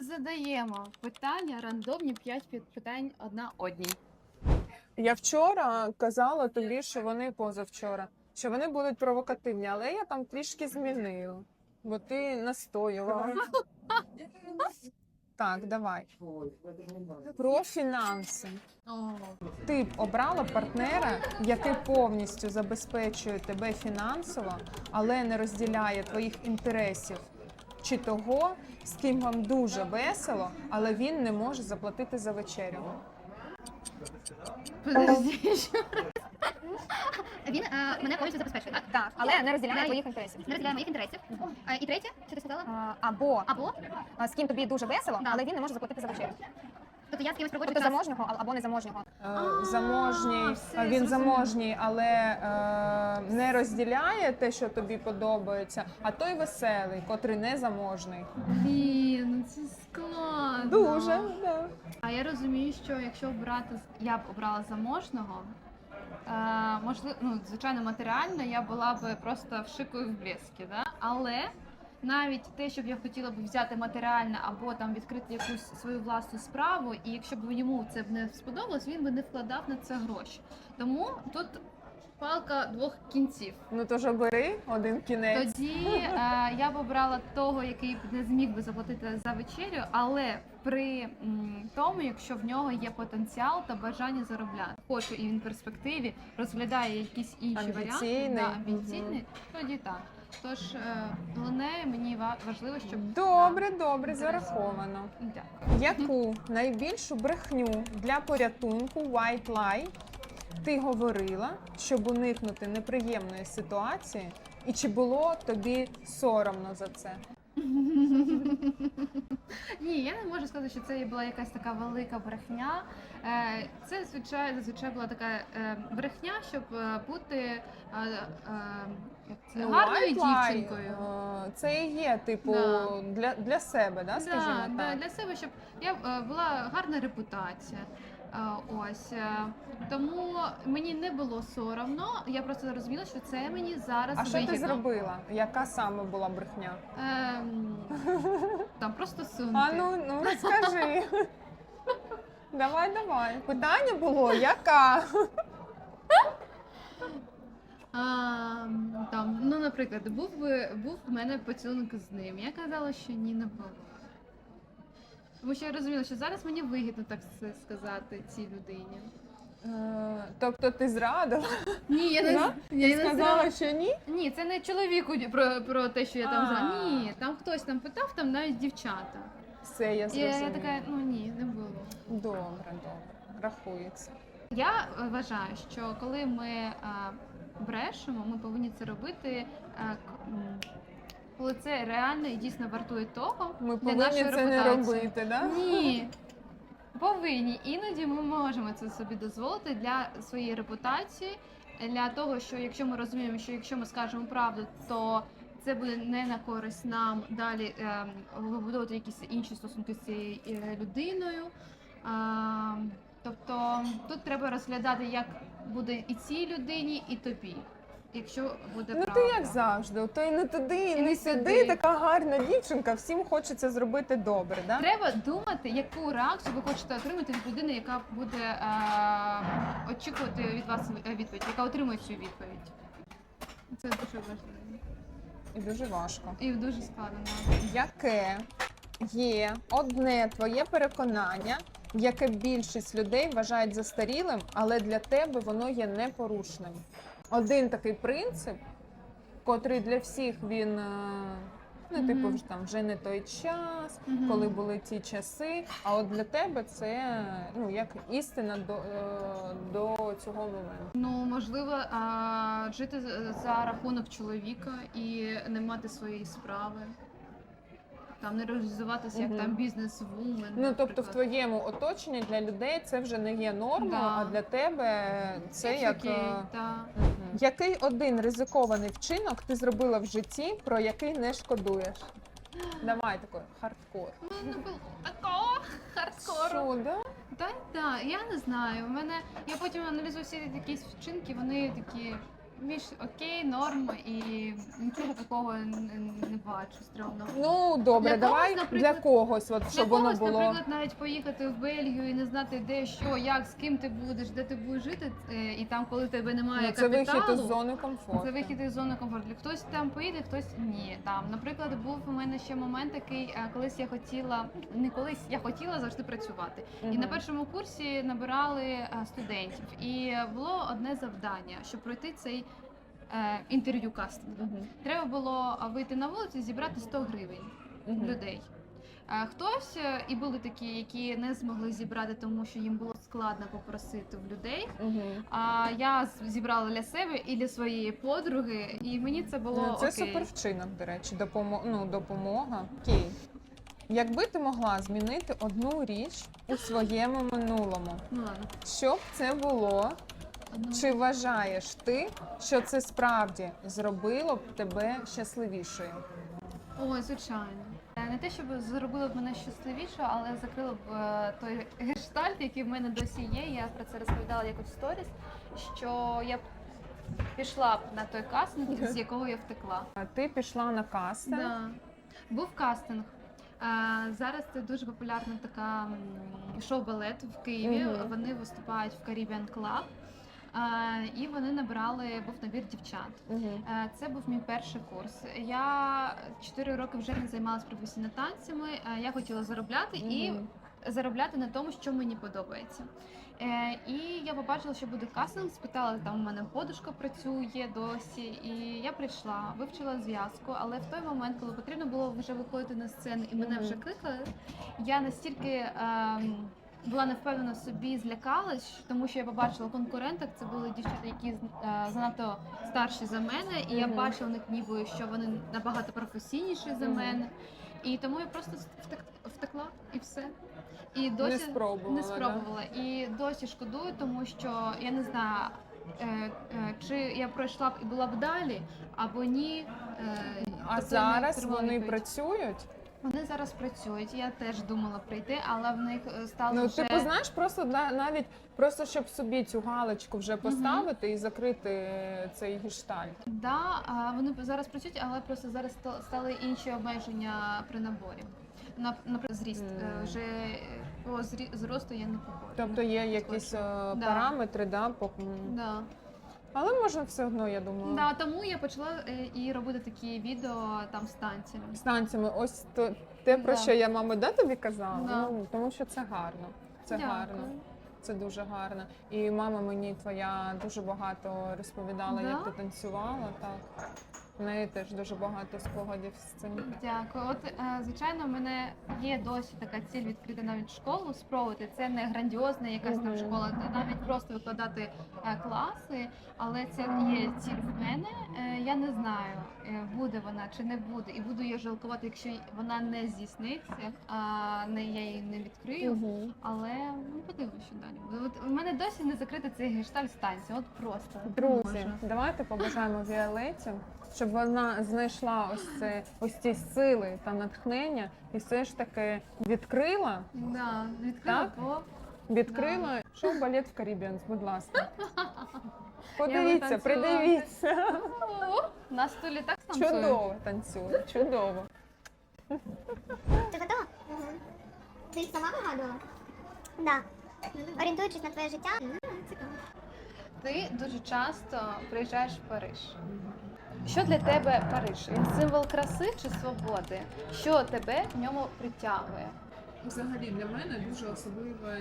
Задаємо питання, рандомні 5 питань одна одній. Я вчора казала тобі, що вони позавчора, що вони будуть провокативні, але я там трішки змінила, бо ти настоювала. Так, давай. Про фінанси. Ти б обрала партнера, який повністю забезпечує тебе фінансово, але не розділяє твоїх інтересів. Чи того, з ким вам дуже весело, але він не може заплатити за вечерю. Подожди, що? Він е, мене повністю забезпечує, так? Так, але не розділяє моїх твоїх інтересів. Не розділяє моїх інтересів. Е, і третє, що ти сказала? А, Або Або, а, з ким тобі дуже весело, Да. але він не може заплатити за вечерю. Тобто я з кимось проводжу Тобто час. заможнього а- або незаможнього. Е, заможній, все, а він зрозуміла. заможній, але е, не розділяє те, що тобі подобається, а той веселий, котрий не заможний. Блін, ну це складно. Дуже, да. А я розумію, що якщо обрати з- я б обрала заможного, е, можливо, ну звичайно, матеріально я була б просто в шику і в блескі, да? але навіть те, щоб я хотіла б взяти матеріальне або там відкрити якусь свою власну справу, і якщо б йому це б не сподобалось, він би не вкладав на це гроші. Тому тут палка двох кінців. Ну то ж бери один кінець. Тоді е, я б обрала того, який б не зміг би заплатити за вечерю, але при м, тому, якщо в нього є потенціал та бажання заробляти, хоче і він в перспективі розглядає якісь інші варіанти, Амбіційний. да, амбіційний, тоді так. Тож е, головне мені важливо, щоб Добре, добре, зараховано. Дякую. Яку найбільшу брехню для порятунку white lie ти говорила, щоб уникнути неприємної ситуації, і чи було тобі соромно за це? Ні, я не можу сказати, що це була якась така велика брехня. Е, Це звичайно зазвичай була така е, брехня, щоб бути як це, Ну, гарною lie, дівчинкою. е, Це і є, типу, Да. для, для себе, да, скажімо Да, так. да, для себе, щоб я е, була гарна репутація. Е, Ось е, тому мені не було соромно. Я просто розуміла, що це мені зараз А що ти зробила? Яка саме була брехня? Ем, Там просто сунути. А ну, ну розкажи. Давай, давай. Питання було, яка? А, там, ну, наприклад, був би був в мене поцілунок з ним. Я казала, що ні, не було. Тому що я розуміла, що зараз мені вигідно так сказати цій людині. Е, Тобто ти зрадила? Ні, я не, Да? я не Сказала, знала. що ні? Ні, це не чоловіку про, про те, що я там А. Ні, там хтось там питав, там навіть дівчата. Все, я І я, зрозуміла. така, ну ні, не було. Добре, добре. Рахується. Я вважаю, що коли ми е, брешемо, ми повинні це робити, е, коли це реально і дійсно вартує того. Ми для повинні нашої це не репутації. робити, да? Ні. Повинні. Іноді ми можемо це собі дозволити для своєї репутації, для того, що якщо ми розуміємо, що якщо ми скажемо правду, то це буде не на користь нам далі ем, вибудовувати якісь інші стосунки з цією е, людиною. А, тобто тут треба розглядати, як буде і цій людині, і тобі, якщо буде Ну правда. ти як завжди, то й не туди, і І не не сюди. сюди. Така гарна дівчинка, всім хочеться зробити добре, да? Треба думати, яку реакцію ви хочете отримати від людини, яка буде е, очікувати від вас е, відповідь, яка отримує цю відповідь. Це дуже важливо. І дуже важко. І дуже складно. Яке є одне твоє переконання, яке більшість людей вважають застарілим, але для тебе воно є непорушним. Один такий принцип, котрий для всіх він. е, Ну, типу, Мгм. вже там вже не той час, Мгм. коли були ті часи. А от для тебе це ну як істина до, е, до цього моменту. Ну можливо, а, жити за рахунок чоловіка і не мати своєї справи. Там не реалізуватися як Мгм. там бізнес-вумен. Ну тобто, в наприклад. твоєму оточенні для людей це вже не є нормою, Да. а для тебе це It's як. окей, е, да. Мгм. Який один ризикований вчинок ти зробила в житті, про який не шкодуєш? Давай такий хардкор. Ну, не було такого хардкору. Що, да? Так, так, я не знаю. У мене я потім аналізую всі якісь вчинки, вони такі більш окей, норм і нічого такого не, бачу стрьомного. Ну добре, Для давай когось, наприклад, для когось, от Для щоб воно когось, було. наприклад, навіть поїхати в Бельгію і не знати, де що, як, з ким ти будеш, де ти будеш жити, е, і там, коли тебе немає Ну, це вихід із зони комфорту. Це вихід із зони комфорту. Хтось там поїде, хтось ні. Там, наприклад, був у мене ще момент такий, е, колись я хотіла, не колись я хотіла завжди працювати. І на першому курсі набирали е, студентів. І було одне завдання, щоб пройти цей інтерв'ю кастинг. Мгм. Треба було вийти на вулицю і зібрати 100 гривень Мгм. людей. Е, Хтось е, і були такі, які не змогли зібрати, тому що їм було складно попросити в людей. Мгм. А я зібрала для себе і для своєї подруги, і мені це було Ну, це окей. супер вчинок, до речі, допомо... ну, допомога. Окей. Якби ти могла змінити одну річ у своєму минулому, Ну ладно. що б це було? Чи вважаєш ти, що це справді зробило б тебе щасливішою? Ой, звичайно. Е, Не те, щоб зробило б мене щасливішою, але закрило б е, той гештальт, який в мене досі є. Я про це розповідала якось в сторіс, що я б пішла б на той кастинг, з якого я втекла. А Ти пішла на кастинг. Да. Був кастинг. Зараз це дуже популярна така шоу-балет в Києві. Вони виступають в Caribbean Club. І вони набрали був набір дівчат. Е, Це був мій перший курс. Я 4 роки вже не займалася професійно танцями. Е, Я хотіла заробляти і заробляти на тому, що мені подобається. Е, і я побачила, що буде кастинг, спитала, там у мене подушка працює досі. І я прийшла, вивчила зв'язку, але в той момент, коли потрібно було вже виходити на сцену і мене вже кликали, я настільки. ем, була не впевнена в собі, злякалась, тому що я побачила конкуренток. Це були дівчата, які е, занадто старші за мене, і я Мгм. бачила в них ніби, що вони набагато професійніші за Мгм. мене. І тому я просто втек- втекла і все. І Не спробувала. не да? спробувала. І досі шкодую, тому що я не знаю, е, е, чи я пройшла б і була б далі, або ні. Е, А тобто зараз не отримала вони відповідь. працюють. Вони зараз працюють. Я теж думала прийти, але в них е, стало Ну, вже... типу, знаєш, просто на- навіть просто щоб собі цю галочку вже поставити і закрити цей гештальт. Да, вони зараз працюють, але просто зараз ста- стали інші обмеження при наборі. На- Наприклад, зріст. Мгм. Вже е, по зрі- зросту я не походжу. Тобто є якісь Да. параметри, да, по... Да. Але можна все одно, я думаю. Да, тому я почала е, і робити такі відео там з танцями. З танцями, ось то те, про Да. що я мабуть, да тобі казала. Да. Ну, тому що це гарно. Це Дякую. гарно. Це дуже гарно. І мама мені твоя дуже багато розповідала, Да? як ти танцювала. Так. В неї теж дуже багато спогадів з цим. Дякую. От е, звичайно, в мене є досі така ціль відкрити навіть школу, спробувати. Це не грандіозна якась там Мгм. школа, це навіть просто викладати е, класи, але це є ціль Я не знаю, е, буде вона чи не буде, і буду я жалкувати, якщо вона не здійсниться, а не я її не відкрию. Мгм. Але ну подивимося, що далі буде. От у мене досі не закритий цей гештальт станції. От просто Друзі, давайте побажаємо Віолеті, щоб вона знайшла ось це ось ці сили та натхнення, і все ж таки відкрила, Да, відкрила Так? по відкрила шоу балет в Карібіанс, будь ласка. Подивіться, танцювати. придивіться. О, на столі так танцює? Чудово танцює, чудово. Ти готова? Ти сама вигадувала? Да. Орієнтуючись на твоє життя. Цікаво. Ти дуже часто приїжджаєш в Париж. Що для тебе Париж? Він символ краси чи свободи? Що тебе в ньому притягує? Взагалі для мене дуже особливе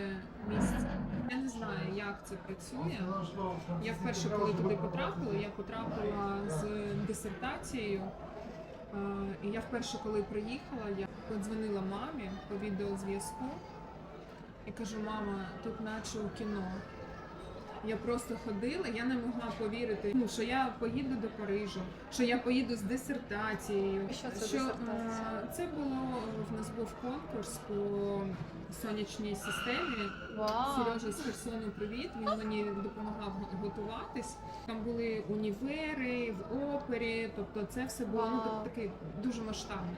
місце. Я не знаю, як це працює. Я вперше, коли туди потрапила, я потрапила з дисертацією. Е, І я вперше, коли приїхала, я подзвонила мамі по відеозв'язку і кажу: мама, тут наче у кіно. Я просто ходила, я не могла повірити, ну, що я поїду до Парижу, що я поїду з дисертацією. Що це що, дисертація? е, Це було в нас був конкурс по сонячній системі. Вау! Сережа з Херсону, привіт. Він мені допомагав готуватись. Там були універи в опері, тобто це все було ну, тобто, таке дуже масштабне.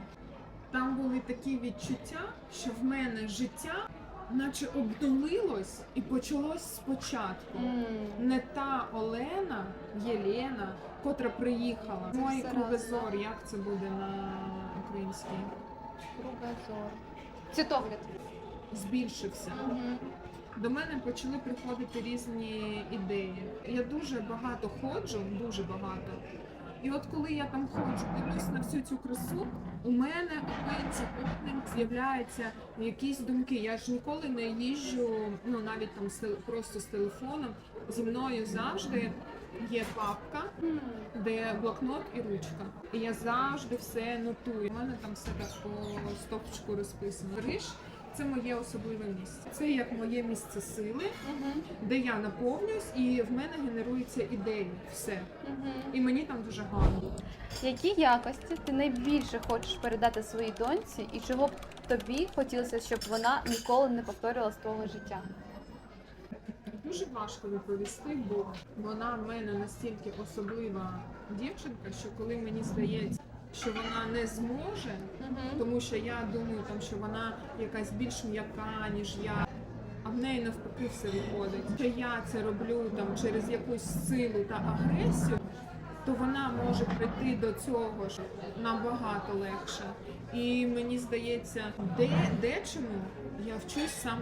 Там були такі відчуття, що в мене життя наче обнулилось і почалось спочатку. Не та Олена, Єлена, котра приїхала. Мой кругозор, як це буде на українській? Кругозор. Цвітогляд. Збільшився. До мене почали приходити різні ідеї. Я дуже багато ходжу, дуже багато. І от коли я там ходжу, дивлюсь на всю цю красу, у мене один за з'являються якісь думки. Я ж ніколи не їжджу, ну навіть там просто з телефоном. Зі мною завжди є папка, де блокнот і ручка. І я завжди все нотую. У мене там все так по стопчику розписано. Риш це моє особливе місце. Це як моє місце сили, де я наповнююсь, і в мене генеруються ідеї. Все. І мені там дуже гарно. Які якості ти найбільше хочеш передати своїй доньці, і чого б тобі хотілося, щоб вона ніколи не повторювала з твого життя? Дуже важко відповісти, бо вона в мене настільки особлива дівчинка, що коли мені здається, що вона не зможе, тому що я думаю, там що вона якась більш м'яка, ніж я. А в неї навпаки все виходить. Що я це роблю там через якусь силу та агресію, то вона може прийти до цього ж набагато легше. І мені здається, де дечому я вчусь саме.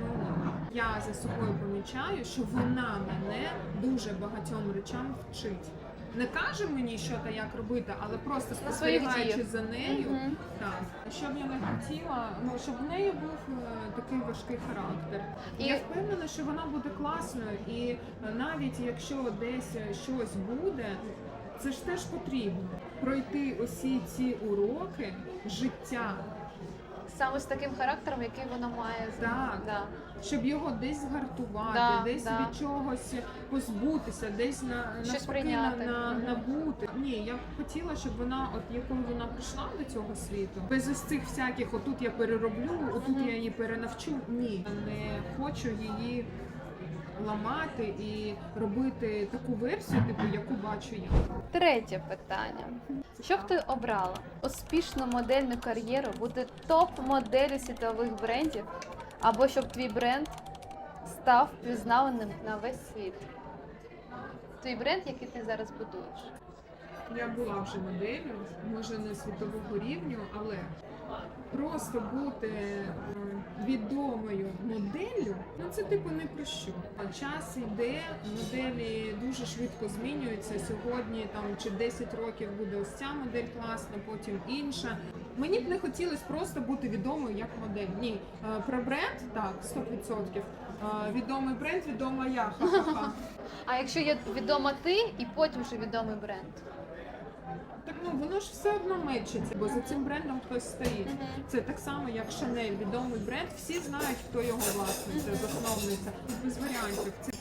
Я за собою помічаю, що вона мене дуже багатьом речам вчить. Не каже мені, що та як робити, але просто спостерігаючи за нею, Мгм. так, що б я не хотіла, ну щоб в неї був е, такий важкий характер. І- Я впевнена, що вона буде класною, і е, навіть якщо десь е, щось буде, це ж теж потрібно пройти усі ці уроки життя, Саме з таким характером, який вона має Так. Да. щоб його десь згартувати, Да, десь да. від чогось позбутися, десь на Щось навпаки, прийняти. На, на, Мгм. набути. Ні, я б хотіла, щоб вона, от якою вона прийшла до цього світу, без ось цих всяких, отут я перероблю, отут Мгм. я її перенавчу. Ні, не хочу її ламати і робити таку версію, типу, яку бачу я. Третє питання. Що б ти обрала? Успішну модельну кар'єру, бути топ-моделлю світових брендів, або щоб твій бренд став пізнаваним на весь світ? Твій бренд, який ти зараз будуєш. Я була вже моделлю, може не світового рівню, але просто бути е, відомою моделлю, ну це типу не про що. Час йде, моделі дуже швидко змінюються. Сьогодні там чи 10 років буде ось ця модель класна, потім інша. Мені б не хотілося просто бути відомою як модель. Ні, Е, про бренд так, 100%. Е, Відомий бренд, відома я. А якщо є відома ти і потім вже відомий бренд? Так ну воно ж все одно мечиться, бо за цим брендом хтось стоїть. Це так само, як Шанель, відомий бренд. Всі знають, хто його власниця, засновниця. Без варіантів. Це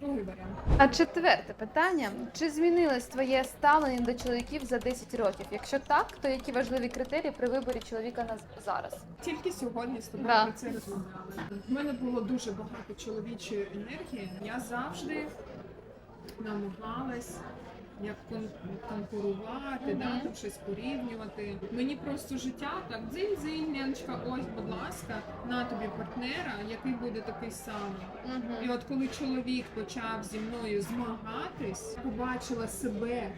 другий варіант. А четверте питання: чи змінилось твоє ставлення до чоловіків за 10 років? Якщо так, то які важливі критерії при виборі чоловіка на зараз? Тільки сьогодні з тобою Да. про це розмовляли. В мене було дуже багато чоловічої енергії. Я завжди намагалась як кон- конкурувати, да, там щось порівнювати. Мені просто життя так дзинь-дзинь, Леночка, ось, будь ласка, на тобі партнера, який буде такий самий. І от коли чоловік почав зі мною змагатись, побачила себе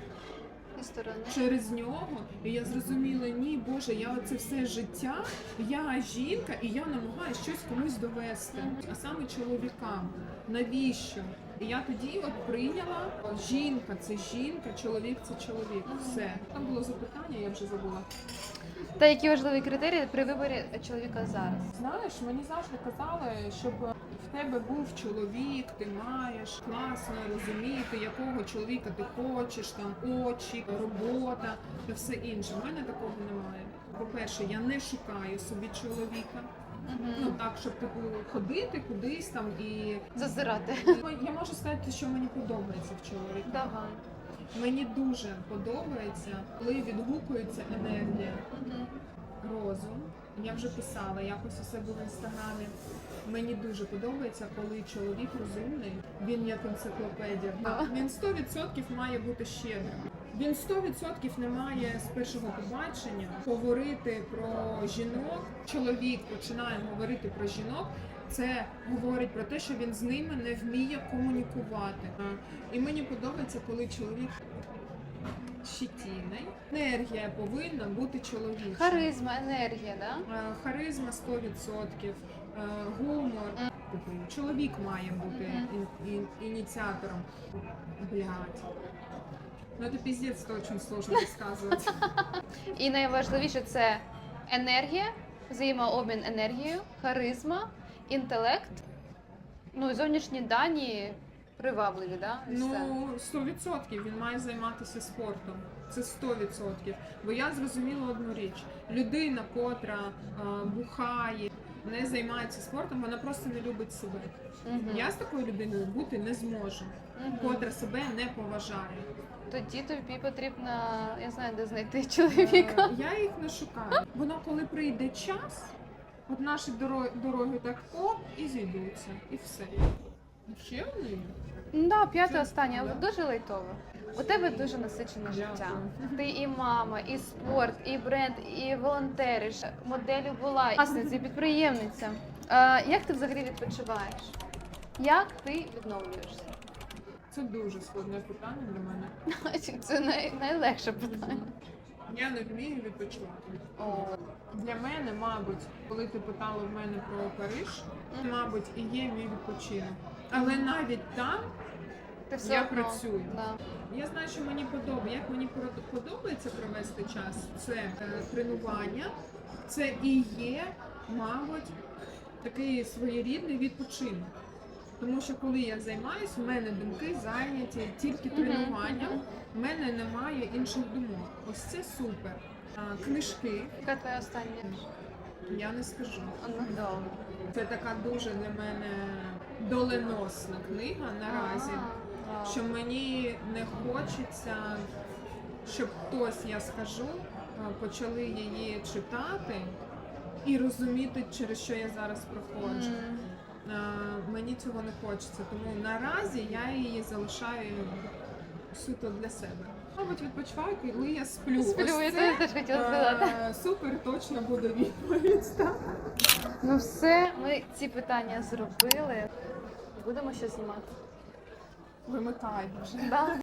сторони. через нього, і я зрозуміла, ні, Боже, я оце все життя, я жінка, і я намагаюся щось комусь довести, а саме чоловікам. Навіщо? І я тоді от прийняла жінка це жінка, чоловік це чоловік. Все там було запитання, я вже забула. Та які важливі критерії при виборі чоловіка зараз? Знаєш, мені завжди казали, щоб в тебе був чоловік, ти маєш класно розуміти, якого чоловіка ти хочеш, там очі, робота та все інше. У мене такого немає. По-перше, я не шукаю собі чоловіка. Ну так, щоб типу ходити кудись там і Зазирати. я можу сказати, що мені подобається в чоловіку. Давай. Мені дуже подобається, коли відгукується енергія розум. Я вже писала якось у себе в інстаграмі. Мені дуже подобається, коли чоловік розумний, він як енциклопедія. Він 100% має бути щедрим. Він 100% не має з першого побачення говорити про жінок. Чоловік починає говорити про жінок. Це говорить про те, що він з ними не вміє комунікувати. І мені подобається, коли чоловік щетінний. Енергія повинна бути чоловічою. Харизма, енергія, да? Е, Харизма 100%, е, гумор. Чоловік має бути ін- ін- ініціатором. Блядь. Ну это пиздец, это очень сложно рассказывать. І найважливіше це енергія, взаємообмін енергією, харизма, інтелект. Ну і зовнішні дані привабливі, да? і все. Ну, 100% він має займатися спортом. Це 100%. Бо я зрозуміла одну річ: людина, котра е, бухає, не займається спортом, вона просто не любить себе. Мгм. Я з такою людиною бути не зможу, Мгм. котра себе не поважає. Тоді тобі потрібно, я знаю, де знайти чоловіка. Е, Я їх не шукаю. Воно коли прийде час, от наші дороги, дороги так оп і зійдуться, і все. Ще вони? Ну да, п'яте останнє, але да. дуже лайтове. У тебе дуже насичене життя. Ти і мама, і спорт, і бренд, і волонтериш, моделі була, власниця, і підприємниця. Е, як ти взагалі відпочиваєш? Як ти відновлюєшся? Це дуже складне питання для мене. Це най, найлегше питання. Я не вмію відпочивати. О, Для мене, мабуть, коли ти питала в мене про Париж, мабуть, і є мій відпочинок. Але навіть там ти все Я одно, працюю. Да. я знаю, що мені подобається. Як мені подобається провести час, це е, тренування, це і є, мабуть, такий своєрідний відпочинок. Тому що коли я займаюся, в мене думки зайняті тільки тренуванням, в мене немає інших думок. Ось це супер. А, книжки Яка твоя остання? я не скажу. Ну, добре. Це така дуже для мене доленосна книга наразі. Що мені не хочеться, щоб хтось, я скажу, е, почали її читати і розуміти, через що я зараз проходжу. Е, Мені цього не хочеться, тому наразі я її залишаю суто для себе. Мабуть, відпочиваю, коли я сплю. Сплю, Ось я це, теж хотіла сказати. е, Супер, точно буде відповідь. так. Ну все, ми ці питання зробили. Будемо ще знімати. Вимикай вже. Да?